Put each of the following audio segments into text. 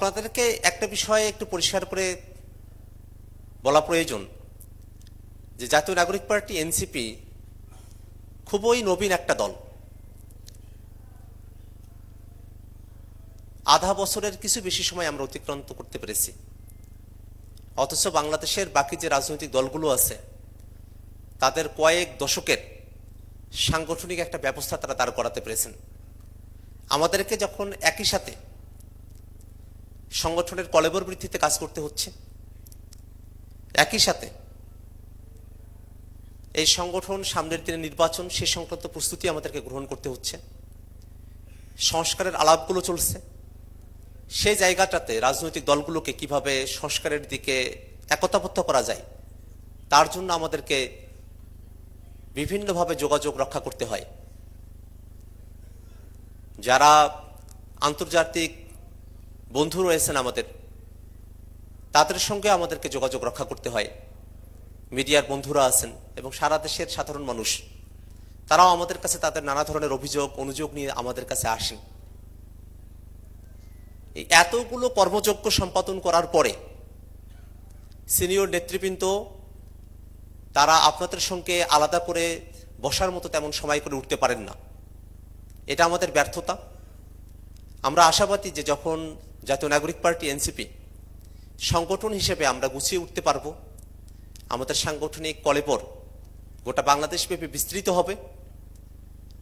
আপনাদেরকে একটা বিষয়ে একটু পরিষ্কার করে বলা প্রয়োজন যে জাতীয় নাগরিক পার্টি, এনসিপি খুবই নবীন একটা দল। আধা বছরের কিছু বেশি সময় আমরা অতিক্রান্ত করতে পেরেছি। অথচ বাংলাদেশের বাকি যে রাজনৈতিক দলগুলো আছে, তাদের কয়েক দশকের সাংগঠনিক একটা ব্যবস্থা তারা দাঁড় করাতে পেরেছেন। আমাদেরকে যখন একই সাথে সংগঠনের কলেবর বৃদ্ধিতে কাজ করতে হচ্ছে। একই সাথে এই সংগঠন সামনের দিনে নির্বাচন, সে সংক্রান্ত প্রস্তুতি আমাদেরকে গ্রহণ করতে হচ্ছে। সংস্কারের আলাপগুলো চলছে। সেই জায়গাটাতে রাজনৈতিক দলগুলোকে কীভাবে সংস্কারের দিকে একতাবদ্ধ করা যায়, তার জন্য আমাদেরকে বিভিন্নভাবে যোগাযোগ রক্ষা করতে হয়। যারা আন্তর্জাতিক বন্ধু রয়েছেন আমাদের। তাদের সঙ্গে আমাদেরকে যোগাযোগ রক্ষা করতে হয়। মিডিয়ার বন্ধুরা আছেন এবং সারা দেশের সাধারণ মানুষ। তারাও আমাদের কাছে তাদের নানা ধরনের অভিযোগ, অনুযোগ নিয়ে আমাদের কাছে আসেন। এই এতগুলো কর্মযজ্ঞ সম্পাদন করার পরে সিনিয়র নেতৃবৃন্দ, তারা আপনাদের সঙ্গে আলাদা করে বসার মতো তেমন সময় করে উঠতে পারেন না। এটা আমাদের ব্যর্থতা। আমরা আশাবাদী যে যখন জাতীয় নাগরিক পার্টি, এনসিপি। সংগঠন হিসেবে আমরা গুছিয়ে উঠতে পারব। আমাদের সাংগঠনিক কলেবর গোটা বাংলাদেশ ব্যাপী বিস্তৃত হবে।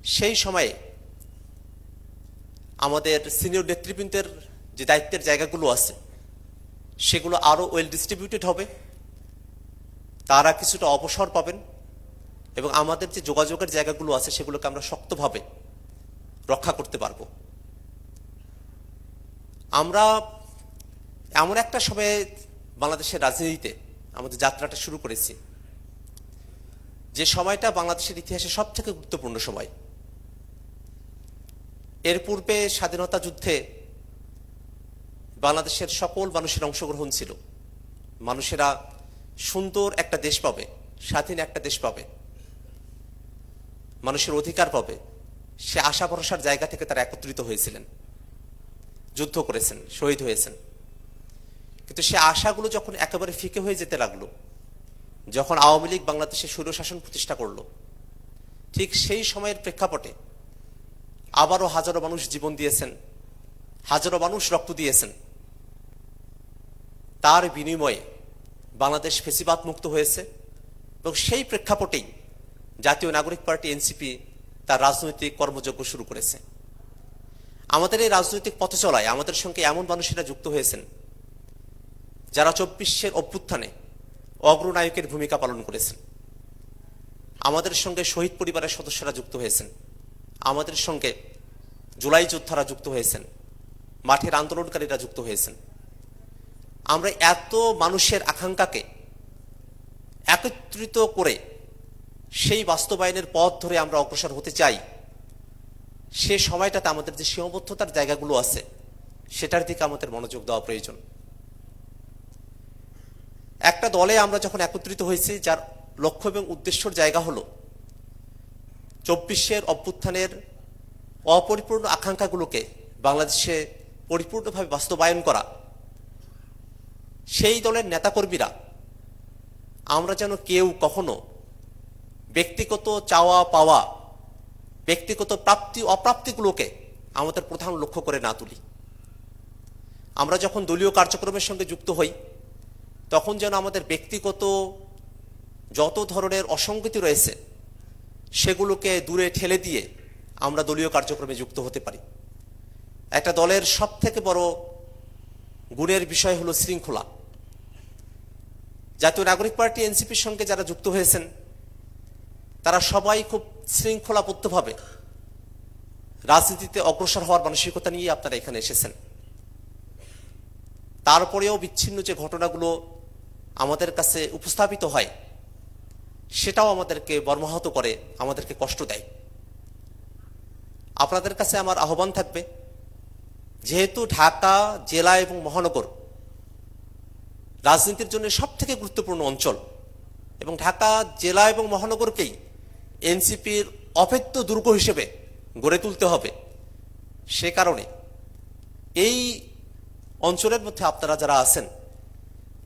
সেই সময়ে আমাদের সিনিয়র নেতৃবৃন্দের যে দায়িত্বের জায়গাগুলো আছে, সেগুলো আরও ওয়েল ডিস্ট্রিবিউটেড হবে। তারা কিছুটা অবসর পাবেন এবং আমাদের যে যোগাযোগের জায়গাগুলো আছে, সেগুলোকে আমরা শক্তভাবে রক্ষা করতে পারব। আমরা এমন একটা সময়ে বাংলাদেশের রাজনীতিতে আমাদের যাত্রাটা শুরু করেছি। যে সময়টা বাংলাদেশের ইতিহাসে সব থেকে গুরুত্বপূর্ণ সময়। এর পূর্বে স্বাধীনতা যুদ্ধে বাংলাদেশের সকল মানুষের অংশগ্রহণ ছিল। মানুষেরা সুন্দর একটা দেশ পাবে, স্বাধীন একটা দেশ পাবে। মানুষের অধিকার পাবে। সে আশা ভরসার জায়গা থেকে তারা একত্রিত হয়েছিলেন। যুদ্ধ করেছেন, শহীদ হয়েছেন। কিন্তু সে আশাগুলো যখন একেবারে ফিকে হয়ে যেতে লাগল, যখন আওয়ামী লীগ বাংলাদেশে স্বৈরশাসন প্রতিষ্ঠা করল, ঠিক সেই সময়ের প্রেক্ষাপটে আবারও হাজারো মানুষ জীবন দিয়েছেন, হাজারো মানুষ রক্ত দিয়েছেন। তার বিনিময়ে বাংলাদেশ ফেসিবাদ মুক্ত হয়েছে এবং সেই প্রেক্ষাপটেই জাতীয় নাগরিক পার্টি এনসিপি তার রাজনৈতিক কর্মযজ্ঞ শুরু করেছে। আমাদের এই রাজনৈতিক পথ চলায় আমাদের সঙ্গে এমন মানুষেরা যুক্ত হয়েছেন, যারা চব্বিশের অভ্যুত্থানে অগ্রনায়কের ভূমিকা পালন করেছেন। আমাদের সঙ্গে শহীদ পরিবারের সদস্যরা যুক্ত হয়েছেন। আমাদের সঙ্গে জুলাই যোদ্ধারা যুক্ত হয়েছেন। মাঠের আন্দোলনকারীরা যুক্ত হয়েছেন। আমরা এত মানুষের আকাঙ্ক্ষাকে একত্রিত করে সেই বাস্তবায়নের পথ ধরে আমরা অগ্রসর হতে চাই। সে সময়টাতে আমাদের যে সীমাবদ্ধতার জায়গাগুলো আছে, সেটার দিকে আমাদের মনোযোগ দেওয়া প্রয়োজন। একটা দলে আমরা যখন একত্রিত হয়েছি, যার লক্ষ্য এবং উদ্দেশ্যর জায়গা হলো চব্বিশের অভ্যুত্থানের অপরিপূর্ণ আকাঙ্ক্ষাগুলোকে বাংলাদেশে পরিপূর্ণভাবে বাস্তবায়ন করা, সেই দলের নেতাকর্মীরা আমরা যেন কেউ কখনো ব্যক্তিগত চাওয়া পাওয়া ব্যক্তিগত প্রাপ্তি, অপ্রাপ্তিগুলোকে আমাদের প্রধান লক্ষ্য করে না তুলি। আমরা যখন দলীয় কার্যক্রমের সঙ্গে যুক্ত হই, তখন যেন আমাদের ব্যক্তিগত যত ধরনের অসঙ্গতি রয়েছে, সেগুলোকে দূরে ঠেলে দিয়ে আমরা দলীয় কার্যক্রমে যুক্ত হতে পারি। একটা দলের সব থেকে বড় গুণের বিষয় হলো শৃঙ্খলা। জাতীয় নাগরিক পার্টি, এনসিপির সঙ্গে যারা যুক্ত হয়েছেন, তারা সবাই খুব শৃঙ্খলাবদ্ধভাবে রাজনীতিতে অগ্রসর হওয়ার মানসিকতা নিয়ে আপনারা এখানে এসেছেন। তারপরেও বিচ্ছিন্ন যে ঘটনাগুলো আমাদের কাছে উপস্থাপিত হয়, সেটাও আমাদেরকে বর্মাহত করে, আমাদেরকে কষ্ট দেয়। আপনাদের কাছে আমার আহ্বান থাকবে, যেহেতু ঢাকা জেলা এবং মহানগর রাজনীতির জন্য সব থেকে গুরুত্বপূর্ণ অঞ্চল এবং ঢাকা জেলা এবং মহানগরকেই এনসিপির অভেদ্য দুর্গ হিসেবে গড়ে তুলতে হবে। সে কারণে এই অঞ্চলের মধ্যে আপনারা যারা আছেন,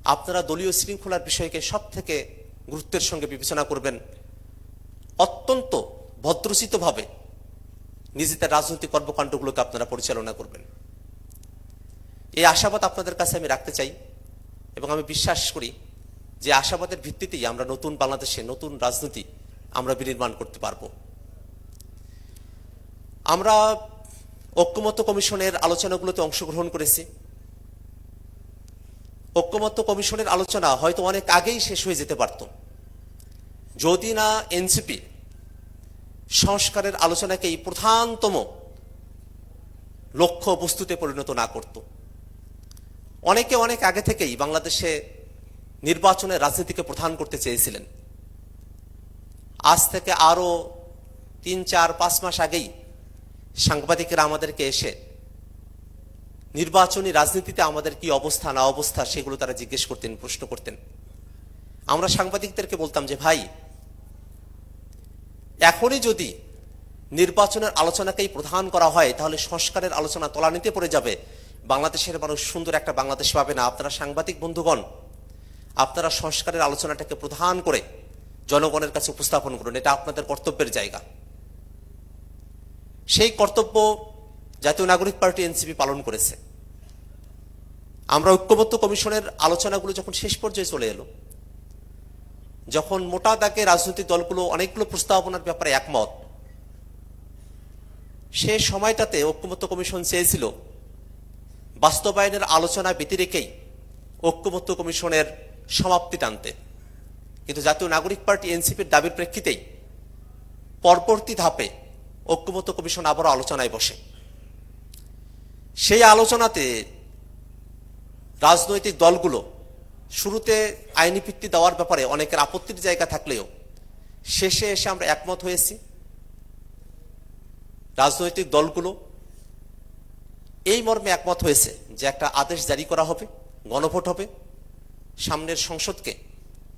আপনারা দলীয় শৃঙ্খলার বিষয়কে সব থেকে গুরুত্বের সঙ্গে বিবেচনা করবেন। অত্যন্ত ভদ্রচিতভাবে নিজেদের রাজনৈতিক কর্মকাণ্ডগুলোকে আপনারা পরিচালনা করবেন। এই আশাবাদ আপনাদের কাছে আমি রাখতে চাই এবং আমি বিশ্বাস করি যে আশাবাদের ভিত্তিতেই আমরা নতুন বাংলাদেশে নতুন রাজনীতি আমরা বিনির্মাণ করতে পারব। আমরা ঐক্যমত্য কমিশনের আলোচনাগুলোতে অংশগ্রহণ করেছি। ঐক্যমত্য কমিশনের আলোচনা হয়তো অনেক আগেই শেষ হয়ে যেতে পারত। যদি না এনসিপি সংস্কারের আলোচনাকেই প্রধানতম লক্ষ্য বস্তুতে পরিণত না করত। অনেকে অনেক আগে থেকেই বাংলাদেশে নির্বাচনের রাজনীতিকে প্রধান করতে চেয়েছিলেন। আজ থেকে আরও তিন, চার, পাঁচ মাস আগেই সাংবাদিকেরা আমাদেরকে এসে নির্বাচনী রাজনীতিতে আমাদের কি অবস্থা, না অবস্থা সেগুলো তারা জিজ্ঞেস করতেন, প্রশ্ন করতেন। আমরা সাংবাদিকদেরকে বলতাম যে, ভাই, এখনই যদি নির্বাচনের আলোচনাকেই প্রধান করা হয়, তাহলে সংস্কারের আলোচনা তলানিতে পড়ে যাবে। বাংলাদেশের মানুষ সুন্দর একটা বাংলাদেশ পাবে না। আপনারা সাংবাদিক বন্ধুগণ, আপনারা সংস্কারের আলোচনাটাকে প্রধান করে জনগণের কাছে উপস্থাপন করুন, এটা আপনাদের কর্তব্যের জায়গা। সেই কর্তব্য জাতীয় নাগরিক পার্টি এনসিপি পালন করেছে। আমরা ঐক্যবদ্ধ কমিশনের আলোচনাগুলো যখন শেষ পর্যায়ে চলে এলো, যখন মোটা দাগে রাজনৈতিক দলগুলো অনেকগুলো প্রস্তাবনার ব্যাপারে একমত, সে সময়টাতে ঐক্যমত্য কমিশন চেয়েছিল বাস্তবায়নের আলোচনা ব্যতি রেখেই ঐক্যমত্য কমিশনের সমাপ্তি টানতে। কিন্তু জাতীয় নাগরিক পার্টি এনসিপির দাবির প্রেক্ষিতেই পরবর্তী ধাপে ঐক্যমত্য কমিশন আবারও আলোচনায় বসে। সেই আলোচনাতে রাজনৈতিক দলগুলো শুরুতে আইনি ভিত্তি দেওয়ার ব্যাপারে অনেকের আপত্তির জায়গা থাকলেও শেষে এসে আমরা একমত হয়েছি। রাজনৈতিক দলগুলো এই মর্মে একমত হয়েছে যে একটা আদেশ জারি করা হবে, গণভোট হবে, সামনের সংসদকে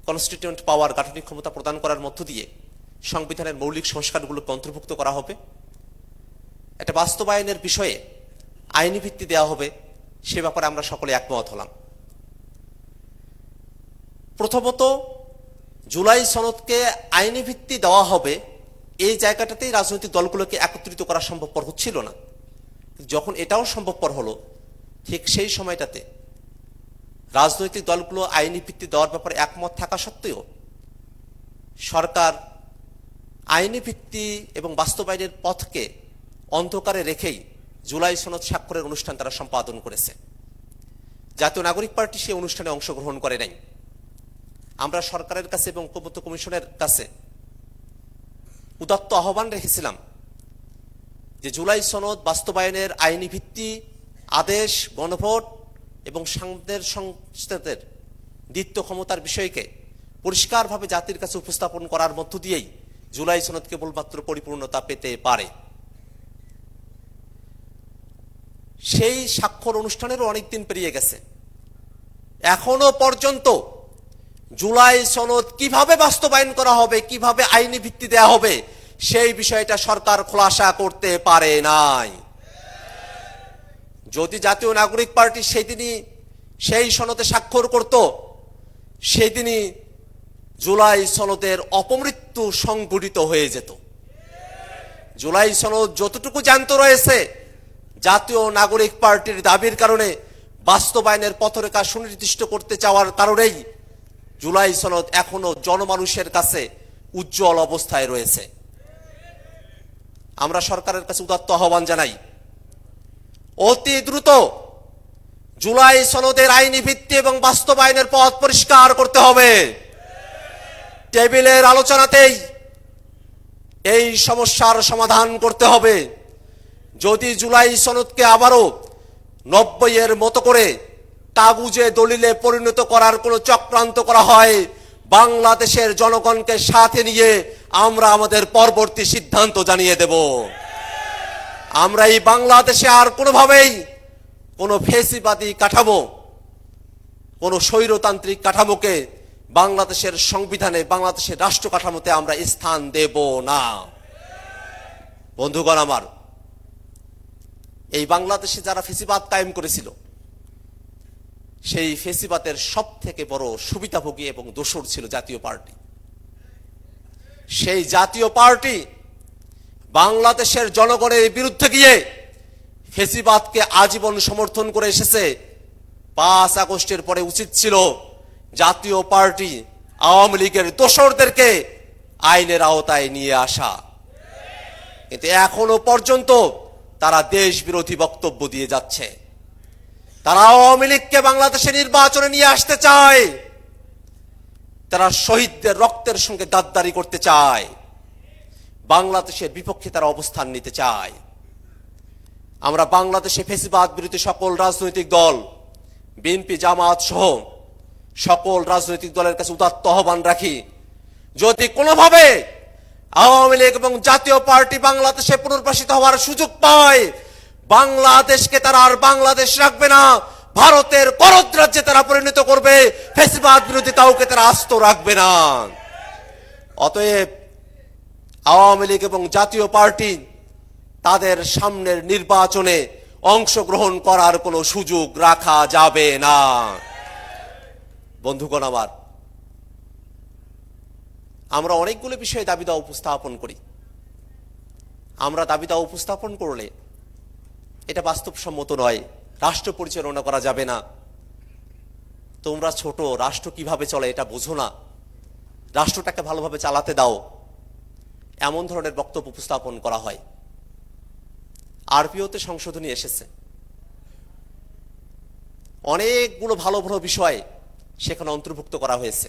কনস্টিটিউয়েন্ট পাওয়ার গাঠনিক ক্ষমতা প্রদান করার মধ্য দিয়ে সংবিধানের মৌলিক সংস্কারগুলোকে অন্তর্ভুক্ত করা হবে। একটা বাস্তবায়নের বিষয়ে আইনি ভিত্তি দেওয়া হবে, সে ব্যাপারে আমরা সকলে একমত হলাম। প্রথমত, জুলাই সনদকে আইনি ভিত্তি দেওয়া হবে, এই জায়গাটাতেই রাজনৈতিক দলগুলোকে একত্রিত করা সম্ভবপর হচ্ছিল না। যখন এটাও সম্ভবপর হলো, ঠিক সেই সময়টাতে রাজনৈতিক দলগুলো আইনি ভিত্তি দেওয়ার ব্যাপারে একমত থাকা সত্ত্বেও সরকার আইনি ভিত্তি এবং বাস্তবায়নের পথকে অন্ধকারে রেখেই জুলাই সনদ স্বাক্ষরের অনুষ্ঠান তারা সম্পাদন করেছে। জাতীয় নাগরিক পার্টি সে অনুষ্ঠানে অংশগ্রহণ করে নাই। আমরা সরকারের কাছে এবং ঐক্যবদ্ধ কমিশনের কাছে উদাত্ত আহ্বান রেখেছিলাম যে জুলাই সনদ বাস্তবায়নের আইনি ভিত্তি, আদেশ, গণভোট এবং সাংদের সংস্থাদের দ্বিত্ব ক্ষমতার বিষয়কে পরিষ্কারভাবে জাতির কাছে উপস্থাপন করার মধ্য দিয়েই জুলাই সনদ কেবলমাত্র পরিপূর্ণতা পেতে পারে। সেই স্বাক্ষর অনুষ্ঠানেরও অনেক দিন পেরিয়ে গেছে। এখনও পর্যন্ত জুলাই সনদ কীভাবে বাস্তবায়ন করা হবে, কীভাবে আইনি ভিত্তি দেয়া হবে, সেই বিষয়টা সরকার খোলাসা করতে পারে নাই। যদি জাতীয় নাগরিক পার্টি সেদিনই সেই সনদে স্বাক্ষর করত সেদিনই জুলাই সনদের অপমৃত্যু সংঘটিত হয়ে যেত। জুলাই সনদ যতটুকু জানত রয়েছে, জাতীয় নাগরিক পার্টির দাবির কারণে বাস্তবায়নের পথরেখা সুনির্দিষ্ট করতে চাওয়ার কারণেই জুলাই সনদ এখনও জনমানুষের কাছে উজ্জ্বল অবস্থায় রয়েছে। আমরা সরকারের কাছে উদাত্ত আহ্বান জানাই অতি দ্রুত জুলাই সনদের আইনি ভিত্তি এবং বাস্তবায়নের পথ পরিষ্কার করতে হবে। টেবিলের আলোচনাতেই এই সমস্যার সমাধান করতে হবে। যদি জুলাই সনদকে আবারও নব্বইয়ের মতো করে কাগুজে দলিলে পরিণত করার কোনো চক্রান্ত করা হয়, বাংলাদেশের জনগণকে সাথে নিয়ে আমরা আমাদের পরবর্তী সিদ্ধান্ত জানিয়ে দেব। আমরা এই বাংলাদেশে আর কোনোভাবেই কোনো ফেসিবাদী কাঠামো, কোনো স্বৈরতান্ত্রিক কাঠামোকে বাংলাদেশের সংবিধানে, বাংলাদেশের রাষ্ট্র কাঠামোতে আমরা স্থান দেব না। বন্ধুগণ আমার, এই বাংলাদেশে যারা ফেসিবাদ কায়েম করেছিল, সেই ফেসিবাদের সব থেকে বড় সুবিধাভোগী এবং দোসর ছিল জাতীয় পার্টি। সেই জাতীয় পার্টি বাংলাদেশের জনগণের বিরুদ্ধে গিয়ে ফেসিবাদকে আজীবন সমর্থন করে এসেছে। পাঁচ আগস্টের পরে উচিত ছিল জাতীয় পার্টি আওয়ামী লীগের দোসরদেরকে আইনের আওতায় নিয়ে আসা। কিন্তু এখনও পর্যন্ত তারা দেশ বিরোধী বক্তব্য দিয়ে যাচ্ছে। তারা আওয়ামী লীগকে বাংলাদেশে নির্বাচনে নিয়ে আসতে চায়। তারা শহীদদের রক্তের সঙ্গে গাদ্দারি করতে চায়। বাংলাদেশের বিপক্ষে তারা অবস্থান নিতে চায়। আমরা বাংলাদেশে ফেসিবাদ বিরোধী সকল রাজনৈতিক দল, বিএনপি, জামাত সহ সকল রাজনৈতিক দলের কাছে উদাত্ত আহ্বান রাখি। যদি কোনোভাবে আওয়ামী লীগ এবং জাতীয় পার্টি বাংলাদেশে পুনর্বাসিত হওয়ার সুযোগ পায়, বাংলাদেশকে তারা আর বাংলাদেশ রাখবে না, ভারতের করদ রাজ্যে তারা পরিণত করবে, ফেসিবাদ বিরোধী কাউকে তারা আস্ত রাখবে না। অতএব আওয়ামী লীগ এবং জাতীয় পার্টি তাদের সামনের নির্বাচনে অংশগ্রহণ করার কোনো সুযোগ রাখা যাবে না। বন্ধুগণ আমার, আমরা অনেকগুলো বিষয়ে দাবি উপস্থাপন করি। আমরা দাবি উপস্থাপন করলে এটা বাস্তবসম্মত নয়। রাষ্ট্র পরিচালনা করা যাবে না। তোমরা ছোট, রাষ্ট্র কীভাবে চলে এটা বোঝো না। রাষ্ট্রটাকে ভালোভাবে চালাতে দাও। এমন ধরনের বক্তব্য উপস্থাপন করা হয়। আরপিওতে সংশোধনী এসেছে। অনেকগুলো ভালো ভালো বিষয় সেখানে অন্তর্ভুক্ত করা হয়েছে।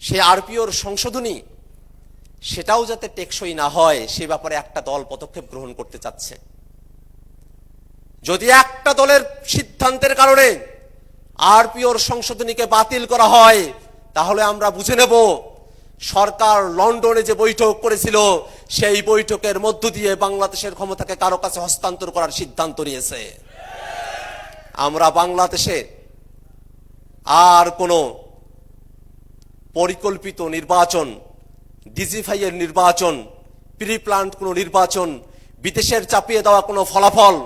সে আরপিওর সংশোধনী, সেটাও যাতে টেকসই না হয়, সে ব্যাপারে একটা দল পদক্ষেপ গ্রহণ করতে চাচ্ছে। যদি একটা দলের সিদ্ধান্তের কারণে আরপিওর সংশোধনীকে বাতিল করা হয়, তাহলে আমরা বুঝে নেব সরকার লন্ডনে যে বৈঠক করেছিল, সেই বৈঠকের মধ্য দিয়ে বাংলাদেশের ক্ষমতাকে কারও কাছে হস্তান্তর করার সিদ্ধান্ত নিয়েছে। আমরা বাংলাদেশে আর কোনো পরিকল্পিত নির্বাচন ডিজিফাইয়ের নির্বাচন, প্রি প্লান্ট কোনো নির্বাচন, বিদেশের চাপিয়ে দেওয়া কোনো ফলাফল,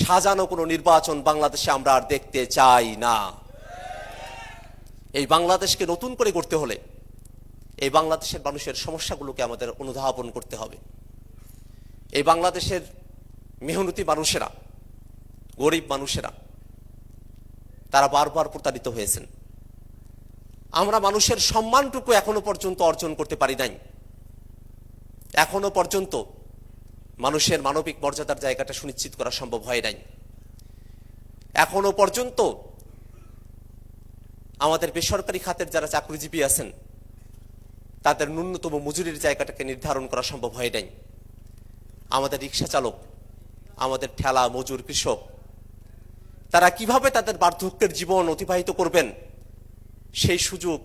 সাজানো কোনো নির্বাচন বাংলাদেশে আমরা আর দেখতে চাই না। এই বাংলাদেশকে নতুন করে করতে হলে এই বাংলাদেশের মানুষের সমস্যাগুলোকে আমাদের অনুধাবন করতে হবে। এই বাংলাদেশের মেহনতি মানুষেরা, গরিব মানুষেরা, তারা বারবার প্রতারিত হয়েছেন। আমরা মানুষের সম্মানটুকু এখনও পর্যন্ত অর্জন করতে পারি নাই। এখনও পর্যন্ত মানুষের মানবিক মর্যাদার জায়গাটা সুনিশ্চিত করা সম্ভব হয় নাই। এখনও পর্যন্ত আমাদের বেসরকারি খাতের যারা চাকরিজীবী আছেন তাদের ন্যূনতম মজুরির জায়গাটাকে নির্ধারণ করা সম্ভব হয় নাই। আমাদের রিক্সা চালক, আমাদের ঠেলা মজুর কৃষক, তারা কীভাবে তাদের বার্ধক্যের জীবন অতিবাহিত করবেন? সেই সুযোগ,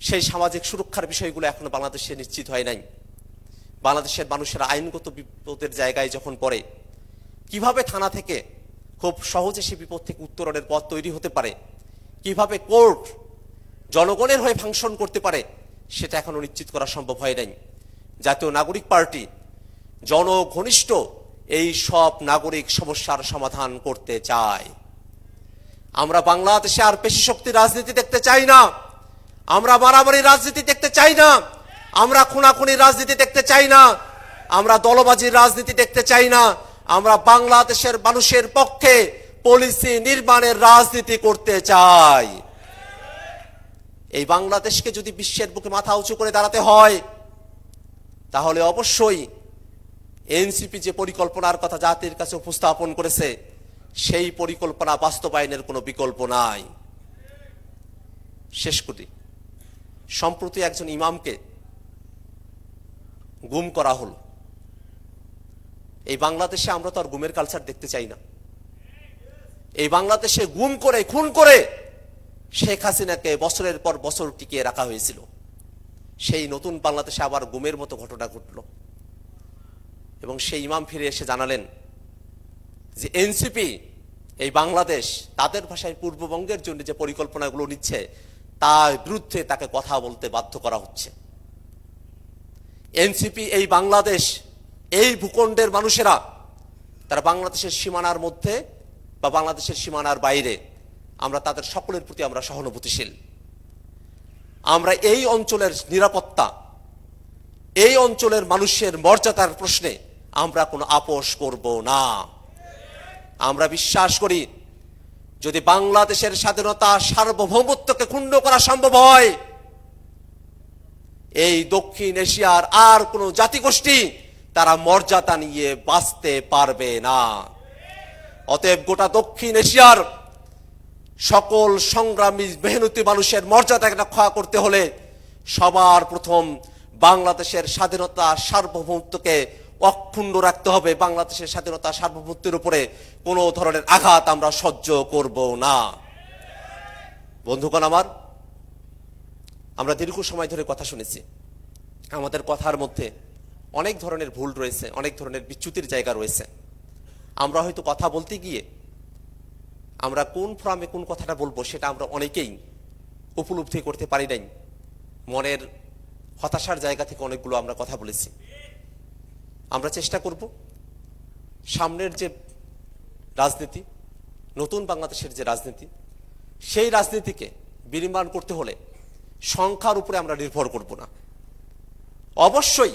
সেই সামাজিক সুরক্ষার বিষয়গুলো এখনও বাংলাদেশে নিশ্চিত হয় নাই। বাংলাদেশের মানুষের আইনগত বিপদের জায়গায় যখন পড়ে, কীভাবে থানা থেকে খুব সহজে সে বিপদ থেকে উত্তরণের পথ তৈরি হতে পারে? কীভাবে কোর্ট জনগণের হয়ে ফাংশন করতে পারে? সেটা এখনও নিশ্চিত করা সম্ভব হয় নাই। জাতীয় নাগরিক পার্টি জনঘনিষ্ঠ এই সব নাগরিক সমস্যার সমাধান করতে চায়। আমরা বাংলাদেশে আর পেশি শক্তি রাজনীতি দেখতে চাই না। আমরা মারামারি রাজনীতি দেখতে চাই না। আমরা খুনাখুনি রাজনীতি দেখতে চাই না। আমরা দলবাজির রাজনীতি দেখতে চাই না। আমরা বাংলাদেশের মানুষের পক্ষে পলিসি নির্মাণের রাজনীতি করতে চাই। এই বাংলাদেশকে যদি বিশ্বের বুকে মাথা উঁচু করে দাঁড়াতে হয়, তাহলে অবশ্যই এনসিপি যে পরিকল্পনার কথা জাতির কাছে উপস্থাপন করেছে, সেই পরিকল্পনা বাস্তবায়নের কোনো বিকল্প নাই। শেষ করি সম্প্রতি একজন ইমামকে গুম করা হলো। এই বাংলাদেশে আমরা তো আর গুমের কালচার দেখতে চাই না। এই বাংলাদেশে গুম করে, খুন করে শেখ হাসিনাকে বছরের পর বছর টিকিয়ে রাখা হয়েছিল। সেই নতুন বাংলাদেশে আবার গুমের মতো ঘটনা ঘটল। এবং সেই ইমাম ফিরে এসে জানালেন যে, এনসিপি, এই বাংলাদেশ তাদের ভাষায় পূর্ববঙ্গের জন্য যে পরিকল্পনাগুলো নিচ্ছে, তার বিরুদ্ধে তাকে কথা বলতে বাধ্য করা হচ্ছে। এনসিপি, এই বাংলাদেশ, এই ভূখণ্ডের মানুষেরা, তারা বাংলাদেশের সীমানার মধ্যে বা বাংলাদেশের সীমানার বাইরে আমরা তাদের সকলের প্রতি আমরা সহানুভূতিশীল। আমরা এই অঞ্চলের নিরাপত্তা, এই অঞ্চলের মানুষের মর্যাদার প্রশ্নে আমরা কোনো আপোষ করব না। আমরা বিশ্বাস করি, যদি বাংলাদেশের স্বাধীনতা সার্বভৌমত্বকে ক্ষুণ্ণ করা সম্ভব হয়, এই দক্ষিণ এশিয়ার আর কোনো জাতিগোষ্ঠী তারা মর্যাদা নিয়ে বাঁচতে পারবে না। অতএব গোটা দক্ষিণ এশিয়ার সকল সংগ্রামী মেহনতি মানুষের মর্যাদাকে রক্ষা করতে হলে সবার প্রথম বাংলাদেশের স্বাধীনতা সার্বভৌমত্বকে অক্ষুণ্ণ রাখতে হবে। বাংলাদেশের স্বাধীনতা সার্বভৌমত্বের উপরে কোনো ধরনের আঘাত আমরা সহ্য করব না। বন্ধুগণ আমার, আমরা দীর্ঘ সময় ধরে কথা শুনেছি। আমাদের কথার মধ্যে অনেক ধরনের ভুল রয়েছে, অনেক ধরনের বিচ্যুতির জায়গা রয়েছে। আমরা হয়তো কথা বলতে গিয়ে আমরা কোন ফ্রামে কোন কথাটা বলব সেটা আমরা অনেকেই উপলব্ধি করতে পারি নাই। মনের হতাশার জায়গা থেকে অনেকগুলো আমরা কথা বলেছি। আমরা চেষ্টা করব সামনের যে রাজনীতি, নতুন বাংলাদেশের যে রাজনীতি, সেই রাজনীতিকে বিনির্মাণ করতে হলে সংখ্যার উপরে আমরা নির্ভর করব না। অবশ্যই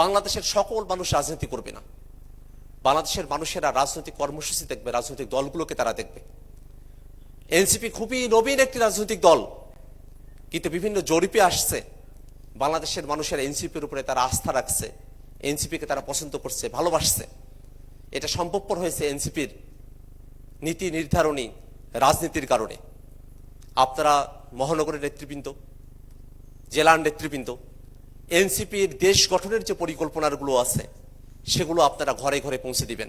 বাংলাদেশের সকল মানুষ রাজনীতি করবে না। বাংলাদেশের মানুষেরা রাজনৈতিক কর্মসূচি দেখবে, রাজনৈতিক দলগুলোকে তারা দেখবে। এনসিপি খুবই নবীন একটি রাজনৈতিক দল, কিন্তু বিভিন্ন জরিপে আসছে, বাংলাদেশের মানুষের এনসিপির উপরে তারা আস্থা রাখছে, এনসিপিকে তারা পছন্দ করছে, ভালোবাসছে। এটা সম্ভবপর হয়েছে এনসিপির নীতি নির্ধারণী রাজনীতির কারণে। আপনারা মহানগরের নেতৃবৃন্দ, জেলার নেতৃবৃন্দ, এনসিপির দেশ গঠনের যে পরিকল্পনাগুলো আছে সেগুলো আপনারা ঘরে ঘরে পৌঁছে দিবেন।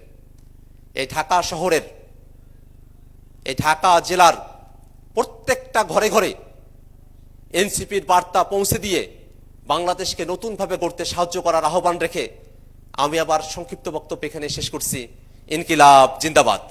এই ঢাকা শহরের, এই ঢাকা জেলার প্রত্যেকটা ঘরে ঘরে এনসিপির বার্তা পৌঁছে দিয়ে বাংলাদেশকে নতুনভাবে গড়তে সাহায্য করার আহ্বান রেখে আমি আবার সংক্ষিপ্ত বক্তব্য এখানে শেষ করছি। ইনকিলাব, জিন্দাবাদ।